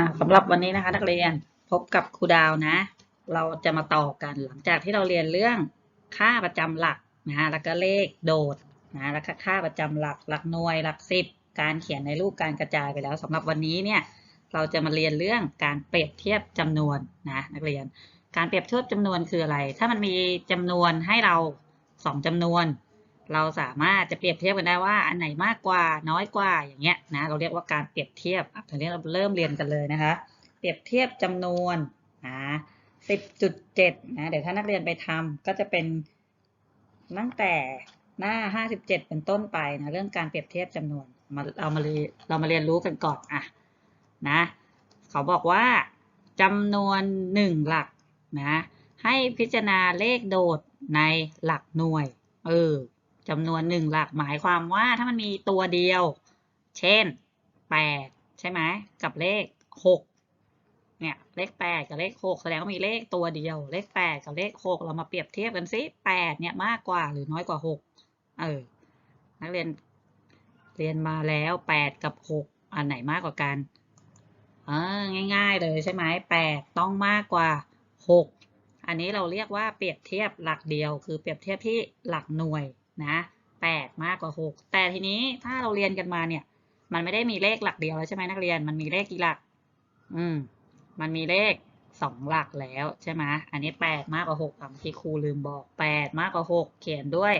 อ่าสำหรับวันนี้นะคะนักเรียนพบกับครูดาวนะ เราจะมาต่อกันหลังจากที่เราเรียนเรื่องค่าประจำหลักนะแล้วก็เลขโดดนะแล้วก็ค่าประจำหลักหลักหน่วยหลักสิบการเขียนในรูปการกระจายไปแล้วสำหรับวันนี้เนี่ยเราจะมาเรียนเรื่องการเปรียบเทียบจำนวนนะนักเรียน การเปรียบเทียบจำนวนคืออะไร ถ้ามันมีจำนวนให้เราสองจำนวน เราสามารถจะเปรียบเทียบกันได้ว่าอันไหนมากกว่าน้อยกว่าอย่างเงี้ยนะเราเรียกว่าการเปรียบเทียบอะทีนี้เราเริ่มเรียนกันเลยนะคะ เปรียบเทียบจำนวนนะสิบจุดเจ็ดนะเดี๋ยวถ้านักเรียนไปทำก็จะเป็นตั้งแต่หน้าห้าสิบเจ็ดเป็นต้นไปนะเรื่องการเปรียบเทียบจำนวนมาเรามาเรียนเรามาเรียนรู้กันก่อนอะนะเขาบอกว่าจำนวนหนึ่งหลักนะให้พิจารณาเลขโดดในหลักหน่วย เออ จำนวนหนึ่งหลักหมายความว่าถ้ามันมีตัวเดียว เช่นแปดใช่ไหมกับเลขหกเนี่ยเลขแปดกับเลขหกแสดงว่ามีเลขตัวเดียว เลขแปดกับเลขหกเรามาเปรียบเทียบกันซิแปดเนี่ยมากกว่าหรือน้อยกว่าหกเออนักเรียนเรียนมาแล้วแปดกับหกอันไหนมากกว่ากันเออง่าย ๆ เลยใช่ไหมแปดต้องมากกว่าหกอันนี้เราเรียกว่าเปรียบเทียบหลักเดียว คือเปรียบเทียบที่หลักหน่วย นะแปดมากกว่าหกแต่ทีนี้ถ้าเราเรียนกันมาเนี่ย มันไม่ได้มีเลขหลักเดียวแล้วใช่ไหมนักเรียนมันมีเลขกี่หลัก อืม มันมีเลขสองหลักแล้วใช่ไหมอันนี้แปดมากกว่าหกอะที่ครูลืมบอกแปดมากกว่าหกเขียนด้วย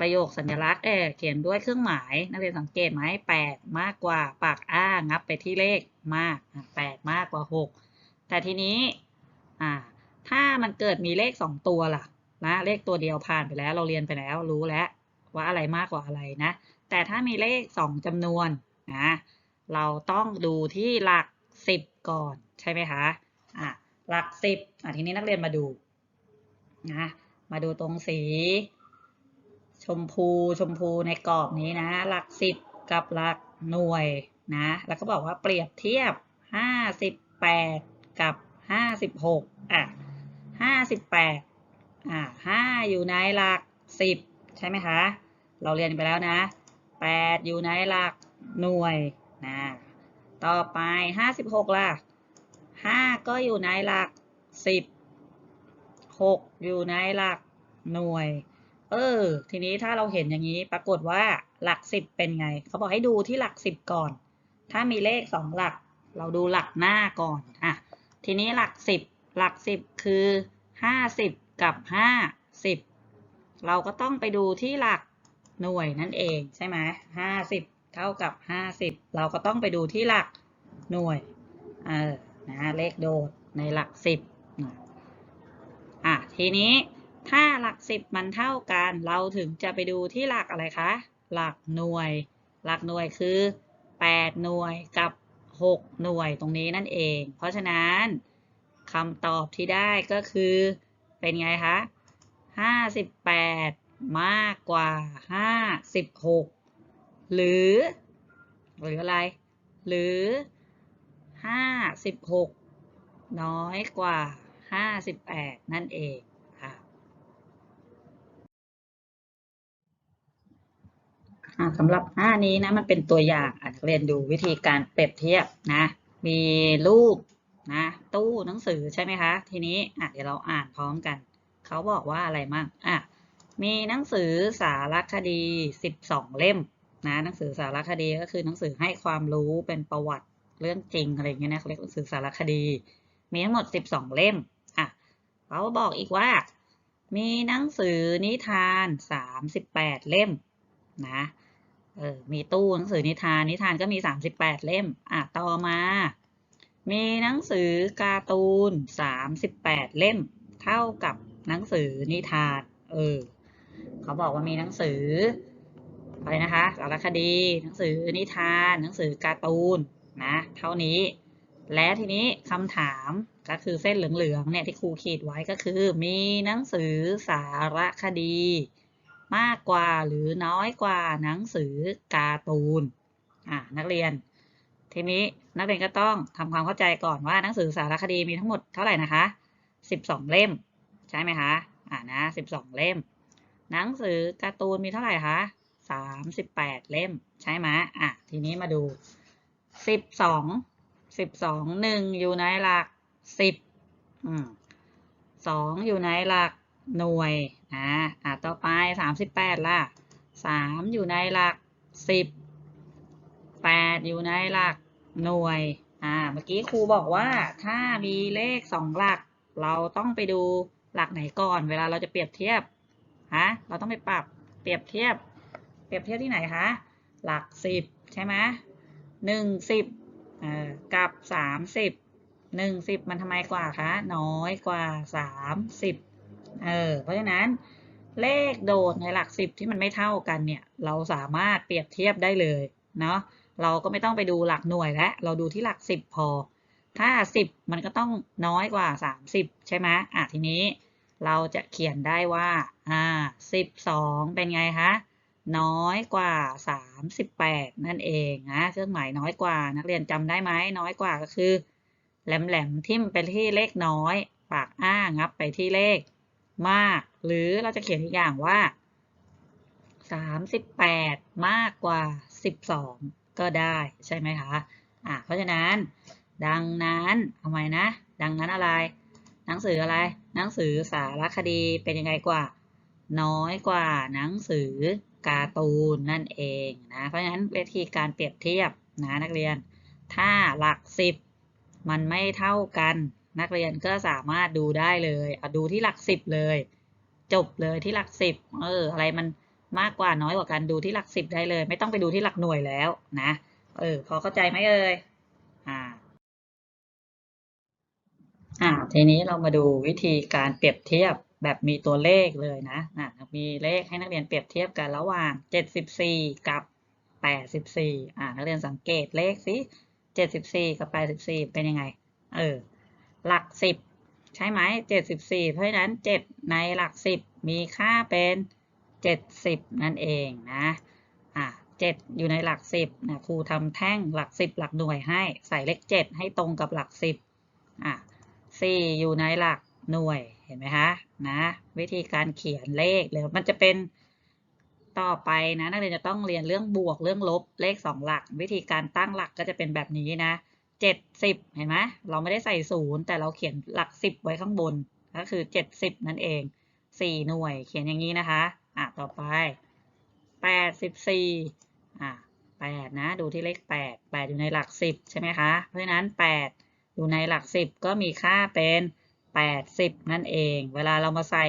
ประโยคสัญลักษณ์เออเขียนด้วยเครื่องหมายนักเรียนสังเกตไหมแปดมากกว่าปากอ้างับไปที่เลขมากแปดมากกว่าหกแต่ทีนี้อ่าถ้ามันเกิดมีเลขสองตัวล่ะ นะเลขตัวเดียวผ่านไปแล้ว เราเรียนไปแล้วรู้แล้วว่าอะไรมากกว่าอะไรนะ แต่ถ้ามีเลขสองจำนวนนะเราต้องดูที่หลักสิบก่อนใช่ไหมคะอะหลักสิบอะทีนี้นักเรียนมาดูนะมาดูตรงสี ชมพูชมพูในกรอบนี้นะ หลักสิบกับหลักหน่วยนะแล้วก็บอกว่าเปรียบเทียบห้าสิบแปดกับห้าสิบหกอะห้าสิบแปด อะห้าอยู่ในหลักสิบใช่ไหมคะ เราเรียนไปแล้วนะแปดอยู่ในหลักหน่วยนะต่อไปห้าสิบหกล่ะห้าก็อยู่ในหลักสิบหกอยู่ในหลักหน่วย เออ ทีนี้ถ้าเราเห็นอย่างนี้ปรากฏว่าหลักสิบเป็นไง เขาบอกให้ดูที่หลักสิบก่อน ถ้ามีเลขสองหลัก เราดูหลักหน้าก่อนอะทีนี้หลักสิบหลักสิบคือห้าสิบ กับห้าสิบเราก็ต้องไปดูที่หลักหน่วยนั่นเองใช่ไหมห้าสิบเท่ากับห้าสิบเราก็ต้องไปดูที่หลักหน่วยเออนะเลขโดดในหลักสิบอะทีนี้ถ้าหลักสิบมันเท่ากันเราถึงจะไปดูที่หลักอะไรคะ หลักหน่วย หลักหน่วยคือแปดหน่วยกับหกหน่วยตรงนี้นั่นเอง เพราะฉะนั้นคำตอบที่ได้ก็คือ เป็นไงคะห้าสิบแปดมากกว่าห้าสิบหกหรือ หรืออะไร หรือห้าสิบหกน้อยกว่าห้าสิบแปดนั่นเองค่ะสำหรับหน้านี้นะมันเป็นตัวอย่างอะเรียนดูวิธีการเปรียบเทียบนะ มีรูป นะตู้หนังสือใช่ไหมคะ ทีนี้อะเดี๋ยวเราอ่านพร้อมกัน เขาบอกว่าอะไรมั่งอะมีหนังสือสารคดีสิบสองเล่มนะหนังสือสารคดีก็คือหนังสือให้ความรู้เป็นประวัติเรื่องจริงอะไรเงี้ยนะเขาเรียกหนังสือสารคดี มีทั้งหมดสิบสองเล่มอะเขาบอกอีกว่า มีหนังสือนิทานสามสิบแปดเล่มนะเออมีตู้หนังสือนิทานนิทานก็มีสามสิบแปดเล่มอะต่อมา มีหนังสือการ์ตูนสามสิบแปดเล่ม เท่ากับหนังสือนิทาน เออ เขาบอกว่ามีหนังสืออะไรนะคะสารคดี หนังสือนิทาน หนังสือการ์ตูนนะ เท่านี้ และทีนี้คำถามก็คือเส้นเหลืองๆเนี่ยที่ครูขีดไว้ก็คือ มีหนังสือสารคดี มากกว่าหรือน้อยกว่าหนังสือการ์ตูน อะนักเรียน ทีนี้ นักเรียนก็ต้องทำความเข้าใจก่อนว่าหนังสือสารคดีมีทั้งหมดเท่าไหร่นะคะสิบสองเล่ม ใช่ไหมคะ อ่านะสิบสองเล่ม หนังสือการ์ตูนมีเท่าไหร่คะสามสิบแปดเล่ม ใช่ไหมอะ ทีนี้มาดูสิบสองสิบสองหนึ่งอยู่ในหลักสิบอืมสองอยู่ในหลักหน่วยนะอะ ต่อไปสามสิบแปดล่ะสามอยู่ในหลักสิบแปดอยู่ในหลัก หน่วย อ่า เมื่อกี้ครูบอกว่าถ้ามีเลขสองหลัก เราต้องไปดูหลักไหนก่อน เวลาเราจะเปรียบเทียบ ฮะ เราต้องไปปรับเปรียบเทียบ เปรียบเทียบที่ไหนคะ หลักสิบใช่ไหมหนึ่งสิบอ่อกับสามสิบหนึ่งสิบมันทำไมกว่าคะ น้อยกว่าสามสิบเออ เพราะฉะนั้นเลขโดดในหลักสิบที่มันไม่เท่ากันเนี่ย เราสามารถเปรียบเทียบได้เลย เนาะ เราก็ไม่ต้องไปดูหลักหน่วยแล้วเราดูที่หลักสิบพอ ถ้าสิบมันก็ต้องน้อยกว่าสามสิบใช่ไหมอะทีนี้เราจะเขียนได้ว่าอ่าสิบสองเป็นไงคะน้อยกว่าสามสิบแปดนั่นเองนะเครื่องหมายน้อยกว่านักเรียนจำได้ไหมน้อยกว่าก็คือ แหลมๆทิ่มไปที่เลขน้อย ปากอ้างับไปที่เลขมาก หรือเราจะเขียนอีกอย่างว่าสามสิบแปดมากกว่าสิบสอง ก็ได้ใช่ไหมคะอ่าเพราะฉะนั้น ดังนั้นเอาไหมนะ ดังนั้นอะไร หนังสืออะไร หนังสือสารคดีเป็นยังไงกว่า น้อยกว่าหนังสือการ์ตูนนั่นเองนะเพราะฉะนั้นวิธีการเปรียบเทียบนะนักเรียน ถ้าหลักสิบมันไม่เท่ากันนักเรียนก็สามารถดูได้เลยเอาดูที่หลักสิบเลย จบเลยที่หลักสิบเอออะไรมัน มากกว่าน้อยกว่ากันดูที่หลักสิบได้เลย ไม่ต้องไปดูที่หลักหน่วยแล้วนะเออพอเข้าใจไหมเอ่ยอ่า อ่า ทีนี้เรามาดูวิธีการเปรียบเทียบแบบมีตัวเลขเลยนะอะมีเลขให้นักเรียนเปรียบเทียบกันระหว่าง 74 กับ 84 อ่านักเรียนสังเกตเลขสิ 74 กับ 84 เป็นยังไง เออ หลัก 10 ใช่ไหม 74 เพราะฉะนั้น 7 ในหลัก 10 มีค่าเป็น 70 นั่นเองนะอ่า7อยู่ในหลัก 10นะครูทำแท่งหลัก 10 หลักหน่วยให้ใส่เลข 7 ให้ตรงกับหลัก 10อ่าสี่อยู่ในหลักหน่วยเห็นไหมคะนะวิธีการเขียนเลขเลยมันจะเป็นต่อไปนะนักเรียนจะต้องเรียนเรื่องบวกเรื่องลบเลขสองหลัก วิธีการตั้งหลักก็จะเป็นแบบนี้นะเจ็ดสิบเห็นไหมเราไม่ได้ใส่ศูนย์แต่เราเขียนหลักสิบไว้ข้างบนก็คือเจ็ดสิบนั่นเองสี่หน่วยเขียนอย่างนี้นะคะ อะต่อไปแปดสิบสี่อะแปดนะดูที่เลขแปดแปดอยู่ในหลักสิบใช่ไหมคะเพราะฉะนั้นแปดอยู่ในหลักสิบก็มีค่าเป็นแปดสิบนั่นเอง เวลาเรามาใส่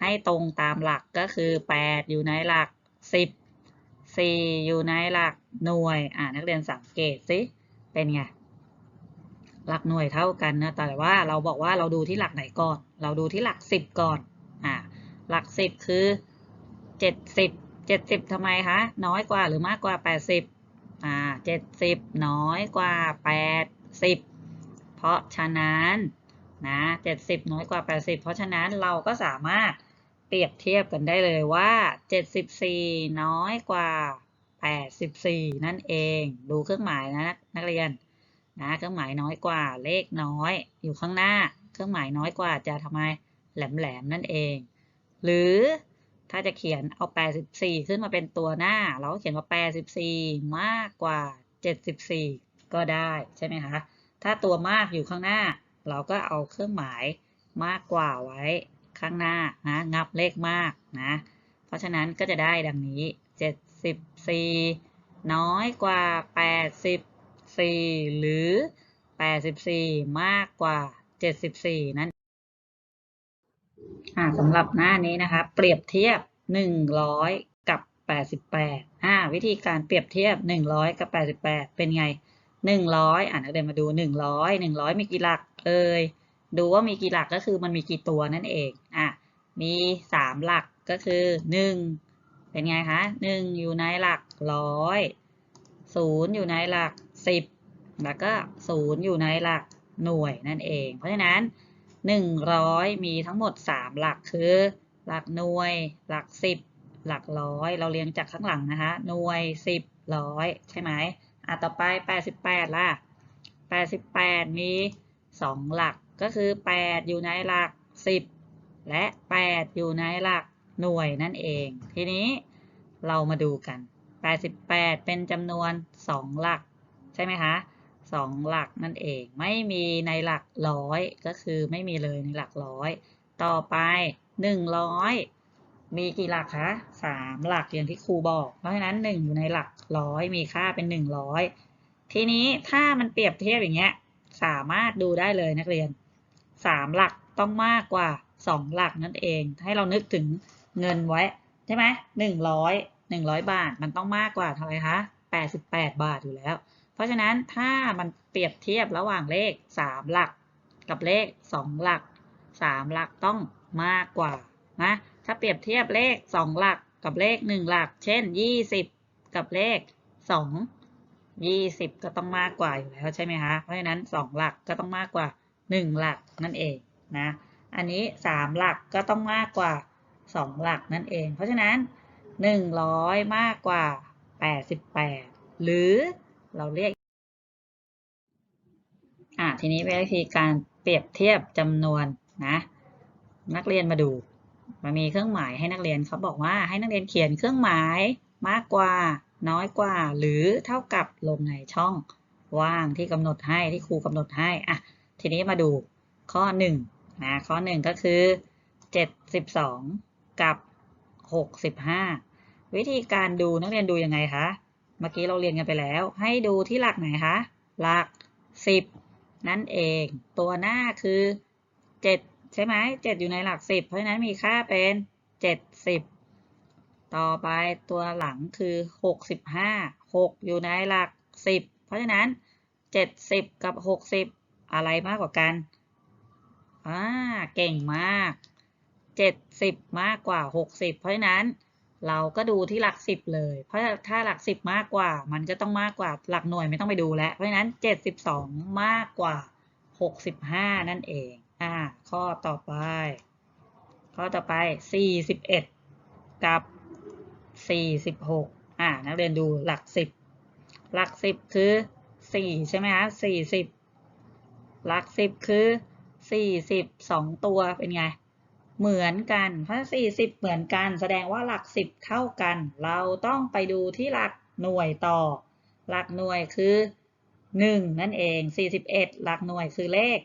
ให้ตรงตามหลักก็คือแปดอยู่ในหลักสิบสี่อยู่ในหลักหน่วย อ่านักเรียนสังเกตสิเป็นไงหลักหน่วยเท่ากันนะแต่ว่าเราบอกว่าเราดูที่หลักไหนก่อน เราดูที่หลักสิบก่อนอ่าหลักสิบคือ เจ็ดสิบเจ็ดสิบทำไมคะ น้อยกว่าหรือมากกว่าแปดสิบอ่าเจ็ดสิบน้อยกว่าแปดสิบเพราะฉะนั้นนะ70น้อยกว่า80เพราะฉะนั้นเราก็สามารถเปรียบเทียบกันได้เลยว่า74น้อยกว่า84นั่นเอง ดูเครื่องหมายนะนักเรียนนะเครื่องหมายน้อยกว่าเลขน้อยอยู่ข้างหน้า เครื่องหมายน้อยกว่าจะทำไมแหลมๆนั่นเอง หรือ ถ้าจะเขียนเอา 84 ขึ้นมาเป็นตัวหน้า เราก็เขียนว่า 84 มากกว่า 74 ก็ได้ใช่ไหมคะ ถ้าตัวมากอยู่ข้างหน้า เราก็เอาเครื่องหมายมากกว่าไว้ข้างหน้านะงับเลขมากนะ เพราะฉะนั้นก็จะได้ดังนี้ 74 น้อยกว่า 84 หรือ 84 มากกว่า 74 นั่น อ่าสำหรับหน้านี้นะคะ เปรียบเทียบ 100 กับ 88อ่าวิธีการเปรียบเทียบ 100 กับ 88 เป็นไง 100อ่านักเรียนมาดู 100 100 มีกี่หลักเอ่ยดูว่ามีกี่หลักก็คือมันมีกี่ตัวนั่นเองอะมี 3 หลักก็คือ 1 เป็นไงคะ1อยู่ในหลักร้อย0อยู่ในหลัก 10 แล้วก็0อยู่ในหลักหน่วยนั่นเอง เพราะฉะนั้น 100 มีทั้งหมด 3 หลักคือ หลักหน่วย หลัก 10 หลักร้อย เราเรียงจากข้างหลังนะคะ หน่วย 10ร้อยใช่ไหมอะต่อไป 88 ล่ะ 88 มี 2 หลักก็คือ 8 อยู่ในหลัก 10 และ 8 อยู่ในหลักหน่วยนั่นเอง ทีนี้เรามาดูกัน 88 เป็นจำนวน 2 หลัก ใช่ไหมคะ สองหลักนั่นเอง ไม่มีในหลักร้อยก็คือไม่มีเลยในหลักร้อย ต่อไปหนึ่งร้อยมีกี่หลักคะสามหลักอย่างที่ครูบอก เพราะฉะนั้นหนึ่งอยู่ในหลักร้อยมีค่าเป็นหนึ่งร้อยทีนี้ถ้ามันเปรียบเทียบอย่างเงี้ย สามารถดูได้เลยนักเรียนสามหลักต้องมากกว่าสองหลักนั่นเอง ให้เรานึกถึงเงินไว้ใช่ไหมหนึ่งร้อยหนึ่งร้อยบาทมันต้องมากกว่าเท่าไหร่คะแปดสิบแปดบาทอยู่แล้ว เพราะฉะนั้นถ้ามันเปรียบเทียบระหว่างเลขสามหลัก กับเลขสองหลักสามหลักต้องมากกว่านะถ้าเปรียบเทียบเลขสองหลักกับเลขหนึ่งหลัก เช่นยี่สิบกับเลขสองยี่สิบก็ต้องมากกว่าอยู่แล้วใช่ไหมคะเพราะฉะนั้นสองหลักก็ต้องมากกว่าหนึ่งหลักนั่นเองนะอันนี้สามหลักก็ต้องมากกว่าสองหลักนั่นเอง เพราะฉะนั้นหนึ่งร้อยมากกว่าแปดสิบแปดหรือ เราเรียกอะทีนี้วิธีการเปรียบเทียบจำนวนนะ นักเรียนมาดู มันมีเครื่องหมายให้นักเรียนเขาบอกว่าให้นักเรียนเขียนเครื่องหมายมากกว่าน้อยกว่า หรือเท่ากับลงในช่องว่างที่กำหนดให้ที่ครูกำหนดให้อะทีนี้มาดูข้อหนึ่งนะข้อหนึ่งก็คือเจ็ดสิบสองกับหกสิบห้าวิธีการดูนักเรียนดูยังไงคะ เมื่อกี้เราเรียนกันไปแล้ว ให้ดูที่หลักไหนคะ หลักสิบนั่นเอง ตัวหน้าคือเจ็ดใช่ไหมเจ็ดอยู่ในหลักสิบเพราะฉะนั้นมีค่าเป็นเจ็ดสิบต่อไปตัวหลังคือหกสิบห้าหกอยู่ในหลักสิบเพราะฉะนั้นเจ็ดสิบกับหกสิบอะไรมากกว่ากันอ่าเก่งมากเจ็ดสิบมากกว่าหกสิบเพราะฉะนั้น เราก็ดูที่หลักสิบเลย เพราะถ้าหลักสิบมากกว่า มันก็ต้องมากกว่าหลักหน่วยไม่ต้องไปดูแล้ว เพราะฉะนั้นเจ็ดสิบสองมากกว่าหกสิบห้านั่นเอง อ่า ข้อต่อไป ข้อต่อไปสี่สิบเอ็ดกับสี่สิบหกอ่า นักเรียนดูหลักสิบ หลักสิบคือสี่ใช่ไหมคะสี่สิบหลักสิบคือสี่สิบสองตัวเป็นไง เหมือนกันถ้า40 เหมือนกัน แสดงว่าหลัก 10 เท่ากัน เราต้องไปดูที่หลักหน่วยต่อ หลักหน่วยคือ 1 นั่นเอง 41 หลักหน่วยคือเลข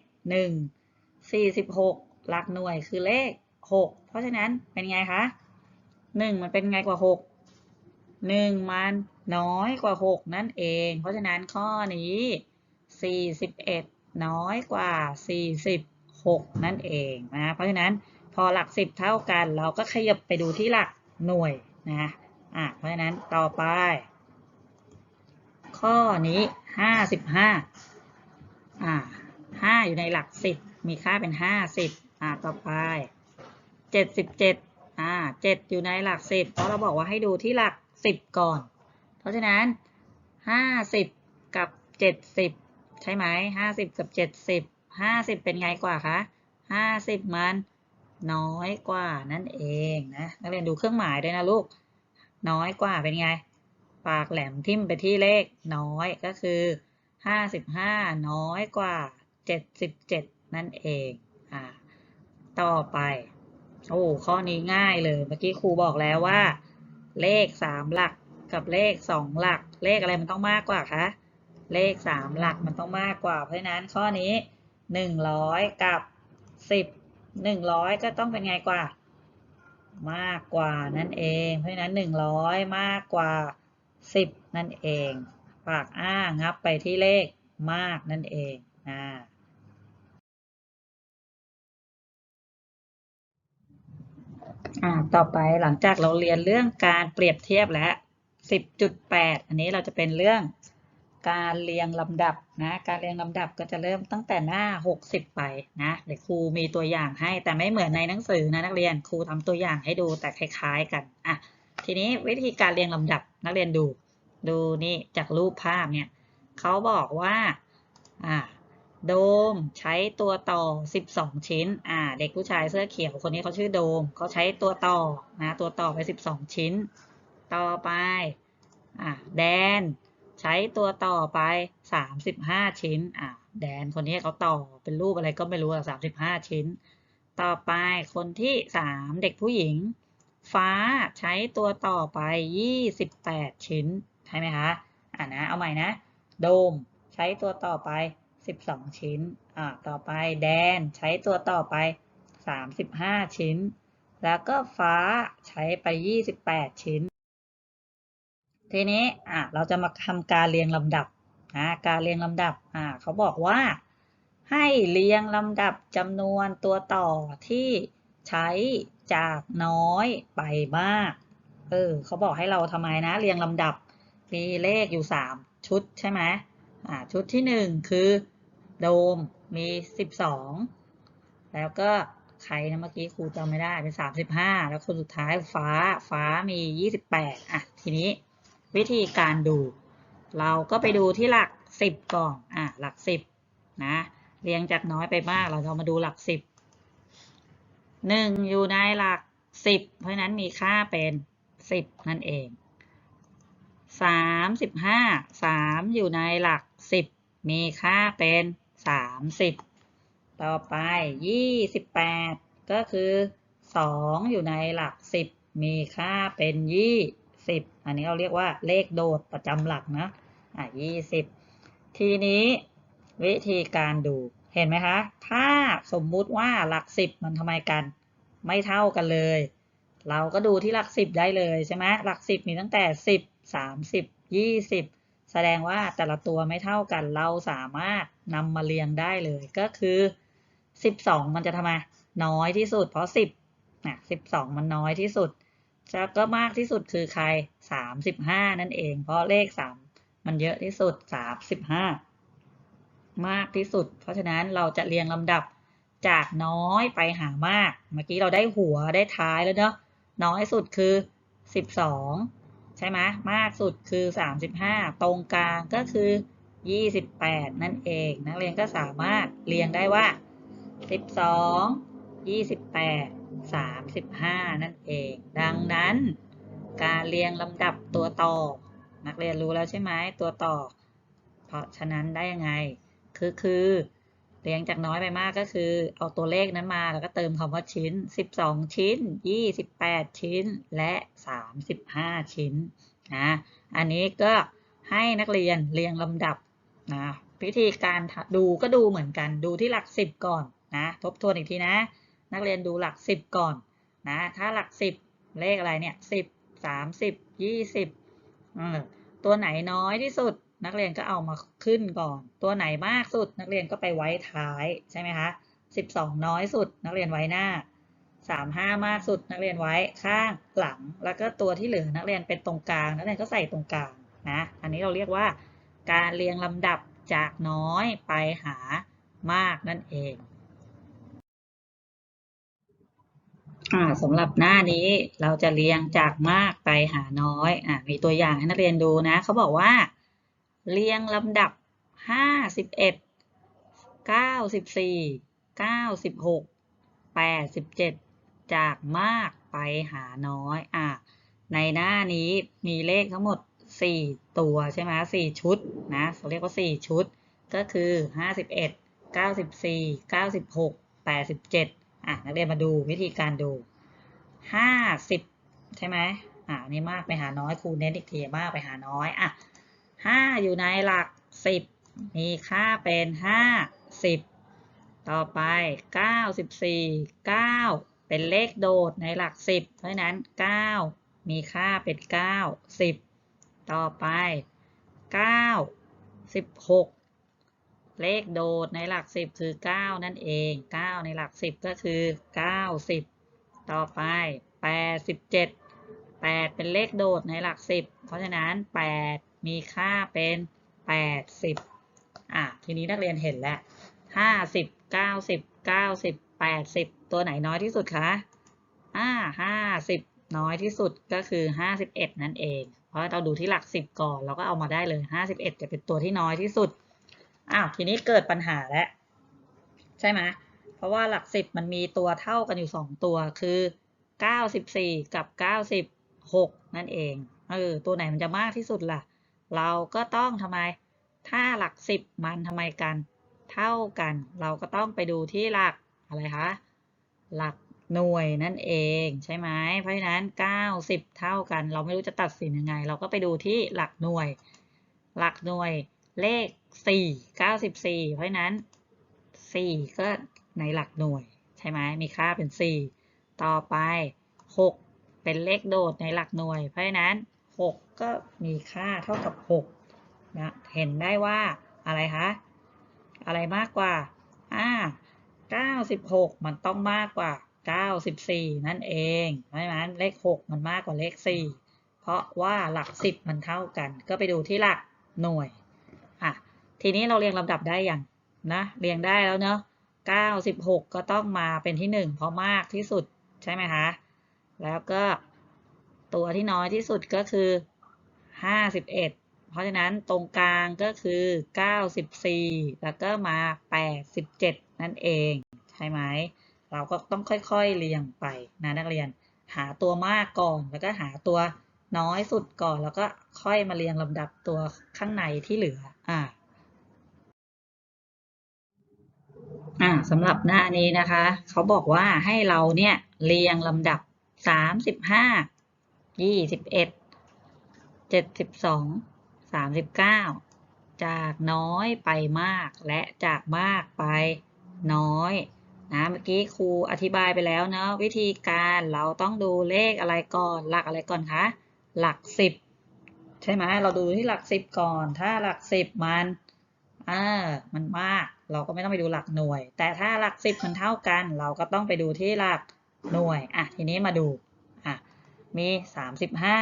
1 46 หลักหน่วยคือเลข 6 เพราะฉะนั้นเป็นไงคะ 1 มันเป็นไงกว่า 6 1 มันน้อยกว่า 6 นั่นเอง เพราะฉะนั้นข้อนี้ 41 น้อยกว่า 46 นั่นเองนะ เพราะฉะนั้น พอหลักสิบเท่ากัน เราก็ขยับไปดูที่หลักหน่วยนะอะเพราะฉะนั้นต่อไป ข้อนี้ห้าสิบห้าอ่าห้าอยู่ในหลักสิบมีค่าเป็นห้าสิบอ่าต่อไปเจ็ดสิบเจ็ดอ่าเจ็ดอยู่ในหลักสิบเพราะเราบอกว่าให้ดูที่หลักสิบก่อน เพราะฉะนั้นห้าสิบกับเจ็ดสิบใช่ไหมห้าสิบกับเจ็ดสิบห้าสิบเป็นไงกว่าคะห้าสิบมัน น้อยกว่านั่นเองนะนักเรียนดูเครื่องหมายด้วยนะลูก น้อยกว่าเป็นไง ปากแหลมทิ่มไปที่เลขน้อยก็คือห้าสิบห้าน้อยกว่าเจ็ดสิบเจ็ดนั่นเองอ่าต่อไปโอ้ข้อนี้ง่ายเลยเมื่อกี้ครูบอกแล้วว่า เลขสามหลักกับเลขสองหลัก เลขอะไรมันต้องมากกว่าคะเลขสามหลักมันต้องมากกว่า เพราะฉะนั้นข้อนี้หนึ่งร้อยกับสิบ หนึ่งร้อยก็ต้องเป็นไงกว่า มากกว่านั่นเอง เพราะฉะนั้นหนึ่งร้อยมากกว่าสิบนั่นเอง ปากอ้างับไปที่เลขมากนั่นเองอ่าอ่าต่อไปหลังจากเราเรียนเรื่องการเปรียบเทียบแล้วสิบจุดแปดอันนี้เราจะเป็นเรื่อง การเรียงลำดับนะการเรียงลำดับก็จะเริ่มตั้งแต่หน้า 60 ไปนะเดี๋ยวครูมีตัวอย่างให้แต่ไม่เหมือนในหนังสือนะนักเรียนครูทำตัวอย่างให้ดูแต่คล้ายๆกันอะทีนี้วิธีการเรียงลำดับนักเรียนดู ดูนี่จากรูปภาพเนี่ยเขาบอกว่าอ่าโดมใช้ตัวต่อ 12 ชิ้น อ่า เด็กผู้ชายเสื้อเขียวคนนี้เขาชื่อโดมเขาใช้ตัวต่อนะ ตัวต่อไป 12 ชิ้น ต่อไป อ่า แดน ใช้ตัวต่อไปสามิบห้าชิ้น อะแดนคนนี้เขาต่อเป็นรูปอะไรก็ไม่รู้อะสามสิบห้าชิ้น ต่อไปคนที่สามเด็กผู้หญิง ฟ้าใช้ตัวต่อไปยี่สิบแปดชิ้น ใช่ไหมคะ อะนะ เอาใหม่นะ โดมใช้ตัวต่อไป12ชิ้น อ่า ต่อไปแดนใช้ตัวต่อไป35ชิ้น แล้วก็ฟ้าใช้ไป28ชิ้น ทีนี้อะเราจะมาทำการเรียงลำดับนะการเรียงลำดับอ่าเขาบอกว่า ให้เรียงลำดับจำนวนตัวต่อที่ใช้จากน้อยไปมากเออเขาบอกให้เราทำไมนะ เรียงลำดับมีเลขอยู่ 3 ชุดใช่ไหมอ่าชุดที่ 1 คือโดมมี 12 แล้วก็ใครนะเมื่อกี้ครูจำไม่ได้เป็น 35 แล้วคนสุดท้ายฟ้าฟ้ามี 28อะทีนี้ วิธีการดู เราก็ไปดูที่หลัก10ก่อนอะหลัก10นะเรียงจากน้อยไปมากเราจะมาดูหลัก10 1อยู่ในหลัก10เพราะนั้นมีค่าเป็น10นั่นเอง35 3อยู่ในหลัก10มีค่าเป็น30ต่อไป28ก็คือ2องอยู่ในหลัก10มีค่าเป็นยี่ 20อันนี้เราเรียกว่าเลขโดดประจำหลักนะอะ20ทีนี้วิธีการดูเห็นไหมคะ ถ้าสมมุติว่าหลัก10มันทำไมกัน ไม่เท่ากันเลย เราก็ดูที่หลัก10ได้เลยใช่ไหมหลัก10มีตั้งแต่10 30 20แสดงว่าแต่ละตัวไม่เท่ากัน เราสามารถนำมาเรียงได้เลยก็คือ12มันจะทำไมน้อยที่สุด เพราะ10นะ12มันน้อยที่สุด แล้วก็มากที่สุดคือใคร35นั่นเอง เพราะเลข3มันเยอะที่สุด35มากที่สุด เพราะฉะนั้นเราจะเรียงลำดับจากน้อยไปหามาก เมื่อกี้เราได้หัวได้ท้ายแล้วเนาะน้อยสุดคือ12ใช่ไหมมากสุดคือ35ตรงกลางก็คือ28นั่นเอง นักเรียนก็สามารถเรียงได้ว่า12 28 35 นั่นเอง ดังนั้น การเรียงลำดับตัวต่อ นักเรียนรู้แล้วใช่ไหมตัวต่อ เพราะฉะนั้นได้ยังไง คือคือเรียงจากน้อยไปมากก็คือ เอาตัวเลขนั้นมาแล้วก็เติมคำว่าชิ้น 12 ชิ้น 28 ชิ้น และ 35 ชิ้นนะอันนี้ก็ให้นักเรียนเรียงลำดับนะวิธีการดูก็ดูเหมือนกันดูที่หลัก 10 ก่อนนะ ทบทวนอีกทีนะ นักเรียนดูหลัก 10 ก่อนนะถ้าหลัก 10 เลขอะไรเนี่ย10 30 20เออตัวไหนน้อยที่สุด นักเรียนก็เอามาขึ้นก่อน ตัวไหนมากสุด นักเรียนก็ไปไว้ท้ายใช่ไหมคะ12 น้อยสุด นักเรียนไว้หน้า 35 มากสุด นักเรียนไว้ข้างหลัง แล้วก็ตัวที่เหลือนักเรียนเป็นตรงกลาง นักเรียนก็ใส่ตรงกลางนะอันนี้เราเรียกว่าการเรียงลำดับจากน้อยไปหามากนั่นเอง อ่าสำหรับหน้านี้เราจะเรียงจากมากไปหาน้อยอ่ามีตัวอย่างให้นักเรียนดูนะเขาบอกว่า เรียงลำดับ51 94 96 87จากมากไปหาน้อยอ่าในหน้านี้มีเลขทั้งหมด4ตัวใช่ไหม4ชุดนะเขาเรียกว่า4ชุด ก็คือ51 94 96 87อ่ะนักเรียนมาดูวิธีการดูห้าสิบใช่ไหมอะนี่มากไปหาน้อยครูเน้นอีกทีมากไปหาน้อยอะห้าอยู่ในหลักสิบมีค่าเป็นห้าสิบต่อไปเก้าสิบสี่เก้าเป็นเลขโดดในหลักสิบเพราะฉะนั้นเก้ามีค่าเป็นเก้าสิบต่อไปเก้าสิบหก เลขโดดในหลักสิบคือ 9 นั่นเอง 9 ในหลักสิบก็คือ 90 ต่อไป 87 8 เป็นเลขโดดในหลักสิบเพราะฉะนั้น 8 มีค่าเป็น 80 อะ ทีนี้นักเรียนเห็นแล้ว 50 90 90 80 ตัวไหนน้อยที่สุดคะอ่า50 น้อยที่สุดก็คือ 51 นั่นเอง เพราะเราดูที่หลักสิบก่อน เราก็เอามาได้เลย 51 จะเป็นตัวที่น้อยที่สุด อ้าวทีนี้เกิดปัญหาแล้วใช่ไหมเพราะว่าหลักสิบมันมีตัวเท่ากันอยู่สองตัวคือเก้าสิบสี่กับเก้าสิบหกนั่นเองเออตัวไหนมันจะมากที่สุดล่ะ เราก็ต้องทำไม ถ้าหลักสิบมันทำไมกัน เท่ากัน เราก็ต้องไปดูที่หลักอะไรคะหลักหน่วยนั่นเองใช่ไหมเพราะฉะนั้นเก้าสิบเท่ากัน เราไม่รู้จะตัดสินยังไง เราก็ไปดูที่หลักหน่วย หลักหน่วย เลขสี่เก้าสิบสี่เพราะนั้นสี่ก็ในหลักหน่วย ใช่ไหมมีค่าเป็นสี่ต่อไปหกเป็นเลขโดดในหลักหน่วย เพราะนั้นหกก็มีค่าเท่ากับหกนะเห็นได้ว่าอะไรคะ อะไรมากกว่าอ่า96 มันต้องมากกว่า 94 นั่นเอง เพราะฉะนั้นเลข 6 มันมากกว่าเลข 4 เพราะว่าหลัก 10 มันเท่ากัน ก็ไปดูที่หลักหน่วย อะทีนี้เราเรียงลำดับได้อยังนะเรียงได้แล้วเนาะ96 ก็ต้องมาเป็นที่ 1 เพราะมากที่สุดใช่ไหมคะ แล้วก็ตัวที่น้อยที่สุดก็คือ 51 เพราะฉะนั้นตรงกลางก็คือ 94 แล้วก็มา 87 นั่นเองใช่ไหม เราก็ต้องค่อยๆเรียงไปนะนักเรียน หาตัวมากก่อนแล้วก็หาตัว น้อยสุดก่อนแล้วก็ค่อยมาเรียงลำดับตัวข้างในที่เหลือ อ่าอ่าสำหรับหน้านี้นะคะ เขาบอกว่าให้เราเนี่ยเรียงลำดับ35 21 72 39จากน้อยไปมากและจากมากไปน้อยนะเมื่อกี้ครูอธิบายไปแล้วเนาะวิธีการเราต้องดูเลขอะไรก่อนหลักอะไรก่อนคะ หลักสิบใช่ไหมเราดูที่หลักสิบก่อน ถ้าหลักสิบมันอ่ามันมาก เราก็ไม่ต้องไปดูหลักหน่วย แต่ถ้าหลักสิบมันเท่ากัน เราก็ต้องไปดูที่หลักหน่วย อะ ทีนี้มาดู อะ มีสามสิบห้า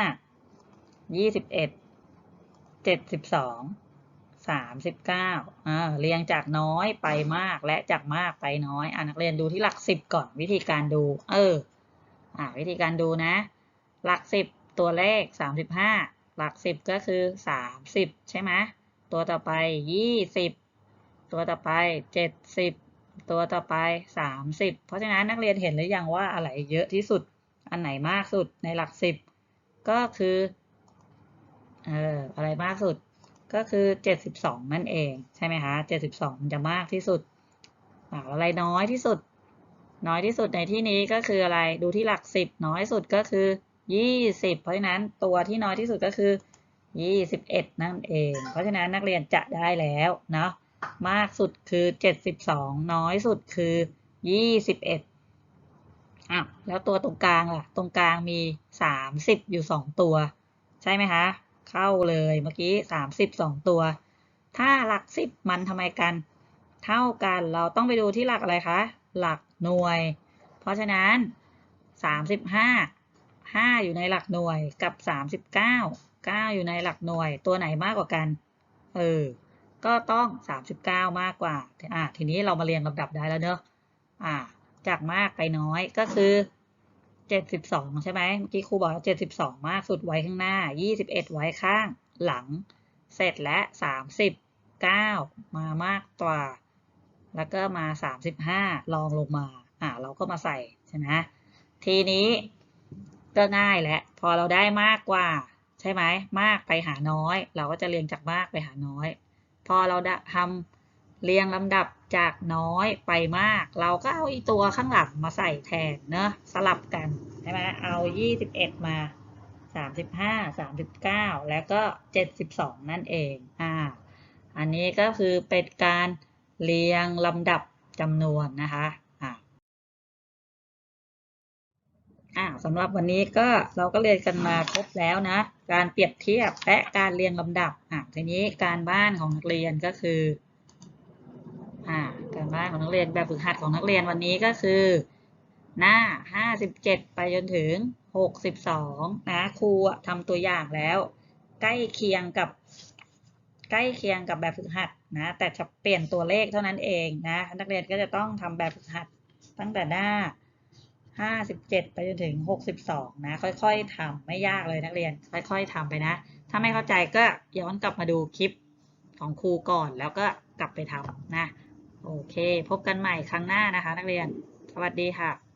ยี่สิบเอ็ด เจ็ดสิบสอง สามสิบเก้าอ่าเรียงจากน้อยไปมากและจากมากไปน้อย อ่านักเรียนดูที่หลักสิบก่อนวิธีการดู เออ อ่าวิธีการดูนะ หลักสิบ ตัวเลขสามสิบห้าหลักสิบก็คือสามสิบใช่ไหมตัวต่อไปยี่สิบตัวต่อไปเจ็ดสิบตัวต่อไปสามสิบเพราะฉะนั้นนักเรียนเห็นหรือยังว่าอะไรเยอะที่สุดอันไหนมากสุดในหลักสิบก็คือเอออะไรมากสุดก็คือเจ็ดสิบสองนั่นเองใช่ไหมคะเจ็ดสิบสองมันจะมากที่สุดอ่าอะไรน้อยที่สุด น้อยที่สุดในที่นี้ก็คืออะไรดูที่หลักสิบน้อยสุดก็คือ ยี่สิบเพราะฉะนั้นตัวที่น้อยที่สุดก็คือยี่สิบเอ็ดนั่นเอง เพราะฉะนั้นนักเรียนจะได้แล้วเนาะมากสุดคือเจ็ดสิบสองน้อยสุดคือยี่สิบเอ็ดอ้าวแล้วตัวตรงกลางล่ะ ตรงกลางมีสามสิบอยู่สองตัว ใช่ไหมคะ เข้าเลยเมื่อกี้สามสิบสองตัว ถ้าหลักสิบมันทำไมกัน เท่ากันเราต้องไปดูที่หลักอะไรคะ หลักหน่วย เพราะฉะนั้นสามสิบห้า ห้าอยู่ในหลักหน่วยกับสามสิบเก้าเก้าอยู่ในหลักหน่วยตัวไหนมากกว่ากัน เออ ก็ต้องสามสิบเก้ามากกว่า อ่า ทีนี้เรามาเรียงลำดับได้แล้วเนอะอ่า จากมากไปน้อยก็คือเจ็ดสิบสองใช่ไหมเมื่อกี้ครูบอกเจ็ดสิบสองมากสุดไว้ข้างหน้ายี่สิบเอ็ดไว้ข้างหลัง เสร็จและสามสิบเก้ามามากกว่า แล้วก็มาสามสิบห้าลองลงมา อ่า เราก็มาใส่ใช่ไหมทีนี้ ก็ง่ายแหละพอเราได้มากกว่า ใช่ไหมมากไปหาน้อย เราก็จะเรียงจากมากไปหาน้อย พอเราทำเรียงลำดับจากน้อยไปมาก เราก็เอาอีตัวข้างหลังมาใส่แทนเนอะสลับกันใช่ไหมเอา 21 มา 35 39 แล้วก็ 72 นั่นเองอ่าอันนี้ก็คือเป็นการเรียงลำดับจำนวนนะคะ อ่าสำหรับวันนี้ก็เราก็เรียนกันมาครบแล้วนะ การเปรียบเทียบและการเรียงลำดับอะทีนี้การบ้านของนักเรียนก็คืออ่าการบ้านของนักเรียนแบบฝึกหัดของนักเรียนวันนี้ก็คือ หน้า 57 ไปจนถึง 62 นะครูทำตัวอย่างแล้ว ใกล้เคียงกับใกล้เคียงกับแบบฝึกหัดนะแต่จะเปลี่ยนตัวเลขเท่านั้นเองนะนักเรียนก็จะต้องทำแบบฝึกหัดตั้งแต่หน้า 57ไปจนถึง62นะ ค่อย ๆทำไม่ยากเลยนักเรียน ค่อย ๆทำไปนะ ถ้าไม่เข้าใจก็ย้อนกลับมาดูคลิปของครูก่อนแล้วก็กลับไปทำนะ โอเค พบกันใหม่ครั้งหน้านะคะ นักเรียน สวัสดีค่ะ